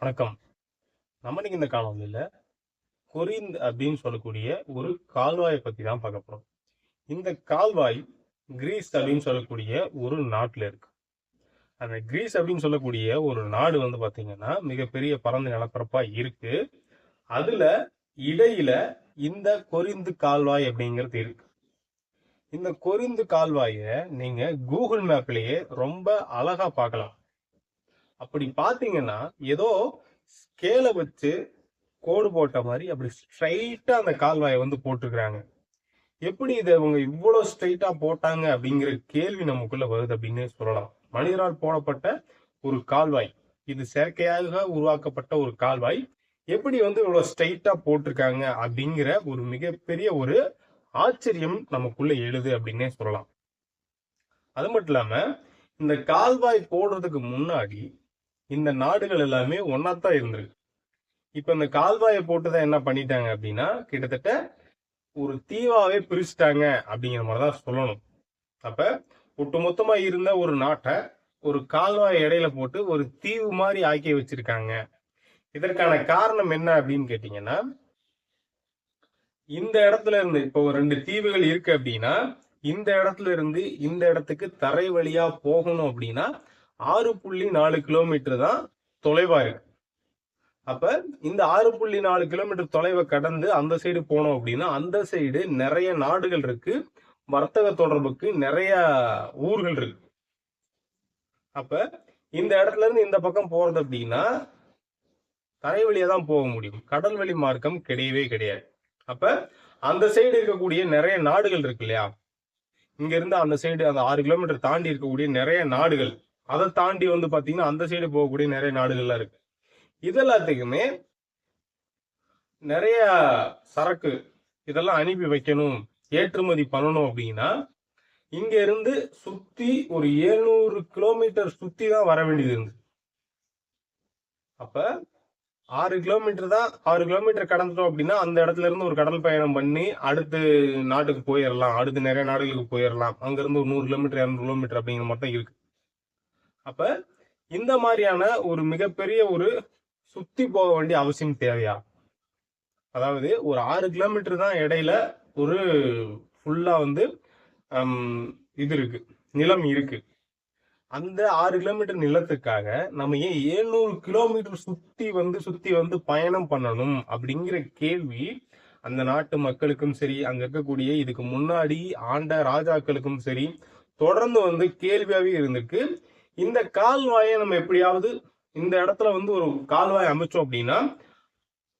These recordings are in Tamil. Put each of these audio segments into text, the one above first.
வணக்கம். நம்ம இன்னைக்கு இந்த காணொலியில் கொரிந்த் அப்படின்னு சொல்லக்கூடிய ஒரு கால்வாயை பற்றி தான் பார்க்க போகிறோம் இந்த கால்வாய் கிரீஸ் அப்படின்னு சொல்லக்கூடிய ஒரு நாட்டில் இருக்கு. அந்த கிரீஸ் அப்படின்னு சொல்லக்கூடிய ஒரு நாடு வந்து பார்த்தீங்கன்னா மிகப்பெரிய பரந்த நிலப்பரப்பாக இருக்கு. அதுல இடையில இந்த கொரிந்து கால்வாய் அப்படிங்கிறது இருக்கு. இந்த கொரிந்து கால்வாயை நீங்க கூகுள் மேப்லயே ரொம்ப அழகா பார்க்கலாம். அப்படி பாத்தீங்கன்னா ஏதோ ஸ்கேலை வச்சு கோடு போட்ட மாதிரி அப்படி ஸ்ட்ரைட்டா அந்த கால்வாயை வந்து போட்டிருக்கிறாங்க. எப்படி இதை இவங்க இவ்வளவு ஸ்ட்ரைட்டா போட்டாங்க அப்படிங்கிற கேள்வி நமக்குள்ள வருது அப்படின்னு சொல்லலாம். மனிதரால் போடப்பட்ட ஒரு கால்வாய். இது செயற்கையாக உருவாக்கப்பட்ட ஒரு கால்வாய். எப்படி வந்து இவ்வளவு ஸ்ட்ரைட்டா போட்டிருக்காங்க அப்படிங்கிற ஒரு மிகப்பெரிய ஒரு ஆச்சரியம் நமக்குள்ள எழுது அப்படின்னே சொல்லலாம். அது மட்டும் இல்லாம இந்த கால்வாய் போடுறதுக்கு முன்னாடி இந்த நாடுகள் எல்லாமே ஒன்னாத்தான் இருந்திருக்கு. இப்ப இந்த கால்வாயை போட்டுதான் என்ன பண்ணிட்டாங்க அப்படின்னா கிட்டத்தட்ட ஒரு தீவாவே பிரிச்சுட்டாங்க அப்படிங்கிற மாதிரிதான் சொல்லணும். அப்ப ஒட்டுமொத்தமா இருந்த ஒரு நாட்டை ஒரு கால்வாய் இடையில போட்டு ஒரு தீவு மாதிரி ஆக்கி வச்சிருக்காங்க. இதற்கான காரணம் என்ன அப்படின்னு கேட்டீங்கன்னா இந்த இடத்துல இருந்து இப்போ ஒரு ரெண்டு தீவுகள் இருக்கு அப்படின்னா இந்த இடத்துல இருந்து இந்த இடத்துக்கு தரை வழியா போகணும் அப்படின்னா ஆறு புள்ளி நாலு கிலோமீட்டர் தான் தொலைவா இருக்கு அப்ப இந்த ஆறு புள்ளி நாலு கிலோமீட்டர் தொலைவை கடந்து அந்த சைடு போனோம் அப்படின்னா அந்த சைடு நிறைய நாடுகள் இருக்கு. வர்த்தக தொடர்புக்கு நிறைய ஊர்கள் இருக்கு. அப்ப இந்த இடத்துல இருந்து இந்த பக்கம் போறது அப்படின்னா தரை வழியா தான் போக முடியும். கடல் வழி மார்க்கம் கிடையவே கிடையாது. அப்ப அந்த சைடு இருக்கக்கூடிய நிறைய நாடுகள் இருக்கு இல்லையா? இங்க இருந்து அந்த சைடு அந்த ஆறு கிலோமீட்டர் தாண்டி இருக்கக்கூடிய நிறைய நாடுகள் அதை தாண்டி வந்து பார்த்தீங்கன்னா அந்த சைடு போகக்கூடிய நிறைய நாடுகள்லாம் இருக்கு. இதெல்லாத்துக்குமே நிறைய சரக்கு இதெல்லாம் அனுப்பி வைக்கணும் ஏற்றுமதி பண்ணணும் அப்படின்னா இங்க இருந்து சுத்தி ஒரு எழுநூறு கிலோமீட்டர் சுத்தி தான் வர வேண்டியது இருந்து. அப்ப ஆறு கிலோமீட்டர் தான் ஆறு கிலோமீட்டர் கடந்துட்டோம் அப்படின்னா அந்த இடத்துல இருந்து ஒரு கடல் பயணம் பண்ணி அடுத்து நாட்டுக்கு போயிடலாம் அடுத்து நிறைய நாடுகளுக்கு போயிடலாம் அங்கிருந்து ஒரு நூறு கிலோமீட்டர் இரநூறு கிலோமீட்டர் அப்படிங்கிற மட்டும் இருக்கு. அப்ப இந்த மாதிரியான ஒரு மிகப்பெரிய ஒரு சுத்தி போக வேண்டிய அவசியம் தேவையா? அதாவது ஒரு ஆறு கிலோமீட்டர் தான் இடையில ஒரு ஃபுல்லா வந்து ஹம், இது இருக்கு நிலம் இருக்கு. அந்த ஆறு கிலோமீட்டர் நிலத்துக்காக நம்ம ஏன் ஏழ்நூறு கிலோமீட்டர் சுத்தி வந்து சுத்தி வந்து பயணம் பண்ணணும் அப்படிங்கிற கேள்வி அந்த நாட்டு மக்களுக்கும் சரி அங்க இருக்கக்கூடிய இதுக்கு முன்னாடி ஆண்ட ராஜாக்களுக்கும் சரி தொடர்ந்து வந்து கேள்வியாவே இருந்திருக்கு. இந்த கால்வாயை நம்ம எப்படியாவது இந்த இடத்துல வந்து ஒரு கால்வாய் அமைச்சோம் அப்படின்னா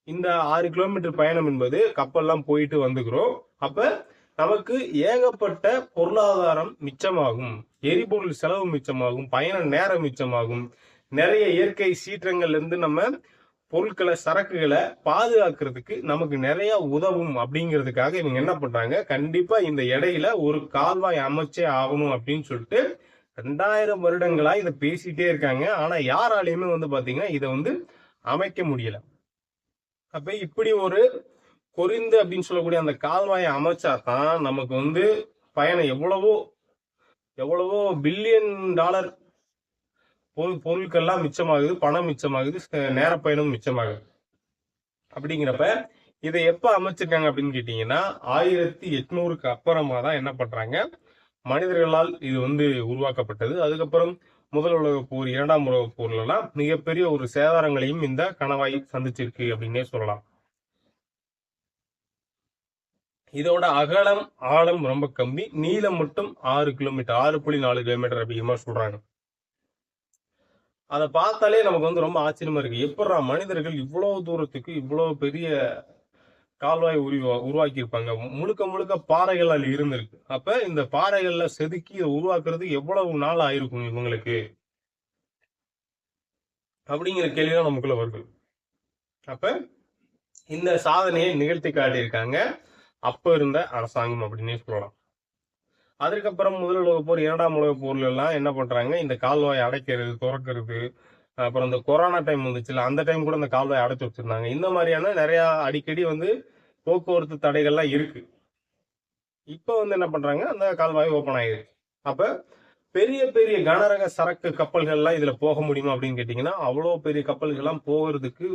இந்த ஆறு கிலோமீட்டர் பயணம் என்பது கப்பல்லாம் போயிட்டு வந்துக்கிறோம். அப்ப நமக்கு ஏகப்பட்ட பொருளாதாரம் மிச்சமாகும். எரிபொருள் செலவு மிச்சமாகும். பயண நேரம் மிச்சமாகும். நிறைய இயற்கை சீற்றங்கள்ல இருந்து நம்ம பொருட்களை சரக்குகளை பாதுகாக்கிறதுக்கு நமக்கு நிறைய உதவும் அப்படிங்கிறதுக்காக இவங்க என்ன பண்றாங்க? கண்டிப்பா இந்த இடையில ஒரு கால்வாய் அமைச்சே ஆகணும் அப்படின்னு சொல்லிட்டு ரெண்டாயிரம் வருடங்களா இதை பேசிட்டே இருக்காங்க. ஆனா யாராலையுமே வந்து பாத்தீங்கன்னா இதை வந்து அமைக்க முடியல. அப்ப இப்படி ஒரு கொரிந்து அப்படின்னு சொல்லக்கூடிய அந்த கால்வாயை அமைச்சா தான் நமக்கு வந்து பயணம் எவ்வளவோ எவ்வளவோ பில்லியன் டாலர் பொருள் பொருட்கள்லாம் மிச்சமாகுது பணம் மிச்சமாகுது நேர பயணம் மிச்சமாகுது. அப்படிங்கிறப்ப இதை எப்ப அமைச்சிருக்காங்க அப்படின்னு கேட்டீங்கன்னா ஆயிரத்தி எட்நூறுக்கு அப்புறமா தான் என்ன பண்றாங்க? மனிதர்களால் இது வந்து உருவாக்கப்பட்டது. அதுக்கப்புறம் முதல் உலக போர் இரண்டாம் உலக போர்ல எல்லாம் மிகப்பெரிய ஒரு சேதாரங்களையும் இந்த கணவாய் சந்திச்சிருக்கு அப்படின்னே சொல்லலாம். இதோட அகலம் ஆழம் ரொம்ப கம்மி. நீளம் மட்டும் ஆறு கிலோமீட்டர் ஆறு புள்ளி நாலு கிலோமீட்டர் அதிகமா சொல்றாங்க. அதை பார்த்தாலே நமக்கு வந்து ரொம்ப ஆச்சரியமா இருக்கு. எப்படா மனிதர்கள் இவ்வளவு தூரத்துக்கு இவ்வளவு பெரிய கால்வாய் உருவா உருவாக்கி இருப்பாங்க முழுக்க முழுக்க பாறைகள் அதில் இருந்திருக்கு. அப்ப இந்த பாறைகள்ல செதுக்கி இதை உருவாக்குறது எவ்வளவு நாள் ஆயிருக்கும் இவங்களுக்கு? அப்படிங்கிற கேள்விதான் நமக்குள்ள வருது. அப்ப இந்த சாதனையை நிகழ்த்தி காட்டியிருக்காங்க. அப்ப இருந்த அரசாங்கம் அப்படின்னே சொல்லலாம். அதுக்கப்புறம் முதல் உலக போர் இரண்டாம் உலக போர்ல எல்லாம் என்ன பண்றாங்க? இந்த கால்வாய் அடைக்கிறது திறக்கிறது அப்புறம் இந்த கொரோனா டைம் வந்துச்சுல அந்த டைம் கூட இந்த கால்வாய் அடைச்சி வச்சிருந்தாங்க. இந்த மாதிரியான நிறைய அடிக்கடி வந்து போக்குவரத்து தடைகள்லாம் இருக்கு. இப்போ வந்து என்ன பண்றாங்க அந்த கால்வாய் ஓப்பன் ஆயிருக்கு அப்ப பெரிய பெரிய கனரக சரக்கு கப்பல்கள்லாம் இதுல போக முடியுமா அப்படின்னு கேட்டீங்கன்னா அவ்வளோ பெரிய கப்பல்கள்லாம் போகிறதுக்கு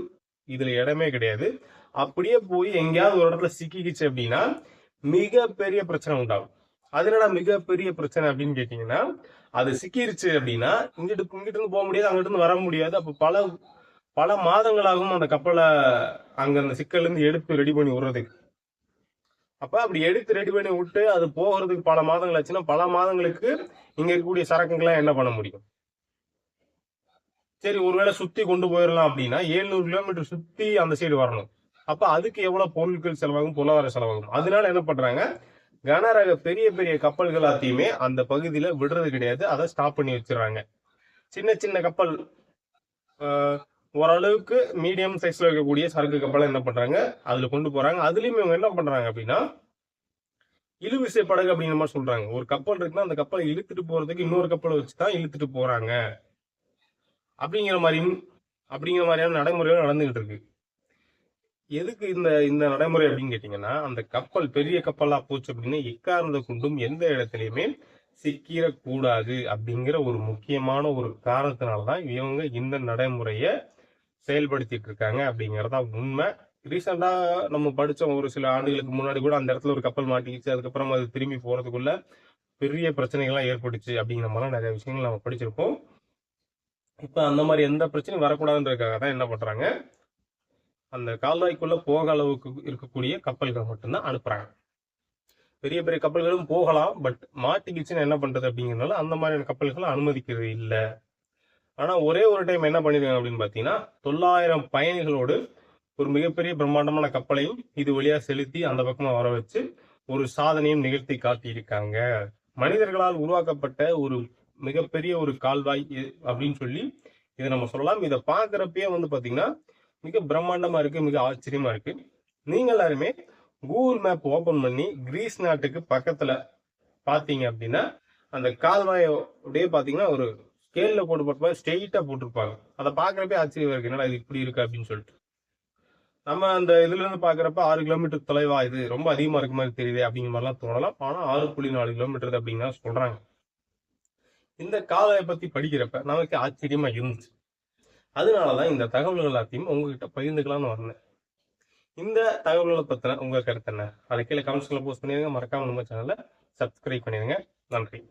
இதுல இடமே கிடையாது. அப்படியே போய் எங்கேயாவது ஒரு இடத்துல சிக்கிக்கிச்சு அப்படின்னா மிக பெரிய பிரச்சனை உண்டாகும். அது மிகப்பெரிய பிரச்சனை அப்படின்னு கேட்டீங்கன்னா அது சிக்கிருச்சு அப்படின்னா இங்கிட்டு இங்கிட்டு இருந்து போக முடியாது அங்கிட்டு இருந்து வர முடியாது. அப்ப பல பல மாதங்களாகும் அந்த கப்பலை அங்க அந்த சிக்கல்ல இருந்து எடுத்து ரெடி பண்ணி விடுறதுக்கு. அப்ப அப்படி எடுத்து ரெடி பண்ணி விட்டு அது போகிறதுக்கு பல மாதங்கள் ஆச்சுன்னா பல மாதங்களுக்கு இங்க இருக்கக்கூடிய சரக்குங்கெல்லாம் என்ன பண்ண முடியும்? சரி ஒருவேளை சுத்தி கொண்டு போயிடலாம் அப்படின்னா 700 கிலோமீட்டர் சுத்தி அந்த சைடு வரணும். அப்ப அதுக்கு எவ்வளவு பொருட்கள் செலவாகும் பொருளாதார செலவாகும்? அதனால என்ன பண்றாங்க கனரக பெரிய பெரிய கப்பல்கள் எல்லாத்தையுமே அந்த பகுதியில விடுறது கிடையாது. அதை ஸ்டாப் பண்ணி வச்சிடுறாங்க. சின்ன சின்ன கப்பல் ஓரளவுக்கு மீடியம் சைஸ்ல இருக்கக்கூடிய சரக்கு கப்பலை என்ன பண்றாங்க? அதுல கொண்டு போறாங்க. அதுலயும் இவங்க என்ன பண்றாங்க அப்படின்னா இழுவிசை படகு அப்படிங்கிற மாதிரி சொல்றாங்க. ஒரு கப்பல் இருக்குன்னா அந்த கப்பலை இழுத்துட்டு போறதுக்கு இன்னொரு கப்பலை வச்சு தான் இழுத்துட்டு போறாங்க. அப்படிங்கிற மாதிரியும் அப்படிங்கிற மாதிரியான நடைமுறைகள் நடந்துகிட்டு இருக்கு. எதுக்கு இந்த இந்த நடைமுறை அப்படின்னு கேட்டீங்கன்னா அந்த கப்பல் பெரிய கப்பலா போச்சு அப்படின்னா எக்காரணத்தை கொண்டும் எந்த இடத்துலயுமே சிக்கிடக்கூடாது அப்படிங்கிற ஒரு முக்கியமான ஒரு காரணத்தினாலதான் இவங்க இந்த நடைமுறைய செயல்படுத்திட்டு இருக்காங்க அப்படிங்கறதா உண்மை. ரீசெண்டா நம்ம படிச்ச ஒரு சில ஆண்டுகளுக்கு முன்னாடி கூட அந்த இடத்துல ஒரு கப்பல் மாட்டிக்கிச்சு. அதுக்கப்புறம் அது திரும்பி போறதுக்குள்ள பெரிய பிரச்சனைகள்லாம் ஏற்பட்டுச்சு அப்படிங்கிற மாதிரிலாம் நிறைய விஷயங்கள் நம்ம படிச்சிருப்போம். இப்ப அந்த மாதிரி எந்த பிரச்சனையும் வரக்கூடாதுன்றதுக்காக தான் என்ன பண்றாங்க? அந்த கால்வாய்க்குள்ள போக அளவுக்கு இருக்கக்கூடிய கப்பல்கள் மட்டும்தான் அனுப்புறாங்க. பெரிய பெரிய கப்பல்களும் போகலாம் பட் மாட்டிக்கிச்சுன்னு என்ன பண்றது அப்படிங்கிறதுனால அந்த மாதிரியான கப்பல்களை அனுமதிக்கிறது இல்ல. ஆனா ஒரே ஒரு டைம் என்ன பண்ணிருக்காங்க அப்படின்னு பாத்தீங்கன்னா தொள்ளாயிரம் பயணிகளோடு ஒரு மிகப்பெரிய பிரம்மாண்டமான கப்பலையும் இது வழியா செலுத்தி அந்த பக்கமா வர வச்சு ஒரு சாதனையும் நிகழ்த்தி காட்டியிருக்காங்க. மனிதர்களால் உருவாக்கப்பட்ட ஒரு மிகப்பெரிய ஒரு கால்வாய் அப்படின்னு சொல்லி இதை நம்ம சொல்லலாம். இதை பாக்குறப்பயே வந்து பாத்தீங்கன்னா மிக பிரம்மாண்டமாக இருக்குது மிக ஆச்சரியமாக இருக்குது நீங்கள் எல்லாருமே கூகுள் மேப் ஓப்பன் பண்ணி கிரீஸ் நாட்டுக்கு பக்கத்தில் பார்த்தீங்க அப்படின்னா அந்த கால்வாயோடய பார்த்தீங்கன்னா ஒரு ஸ்கேலில் போட்டு போட்டு ஸ்ட்ரெயிட்டாக போட்டிருப்பாங்க. அதை பார்க்குறப்பே ஆச்சரியமாக இருக்கு என்னடா இது இப்படி இருக்குது அப்படின்னு சொல்லிட்டு. நம்ம அந்த இதுலேருந்து பார்க்குறப்ப ஆறு கிலோமீட்டர் தொலைவா இது? ரொம்ப அதிகமாக இருக்க மாதிரி தெரியுது அப்படிங்கிற மாதிரிலாம் தோணலாம். ஆனால் ஆறு புள்ளி நாலு கிலோமீட்டர் அப்படின்னா சொல்கிறாங்க இந்த கால்வாயை பற்றி படிக்கிறப்ப நமக்கு ஆச்சரியமாக இருந்துச்சு. அதனாலதான் இந்த தகவல்கள் எல்லாத்தையும் உங்ககிட்ட பகிர்ந்துக்கலாம்னு வந்தேன். இந்த தகவல்களை பற்றின உங்கள் கருத்து என்ன? அதை கீழே கமெண்ட்ஸில் போஸ்ட் பண்ணிடுங்க. மறக்காமல் நம்ம சேனலை சப்ஸ்கிரைப் பண்ணிடுங்க. நன்றி.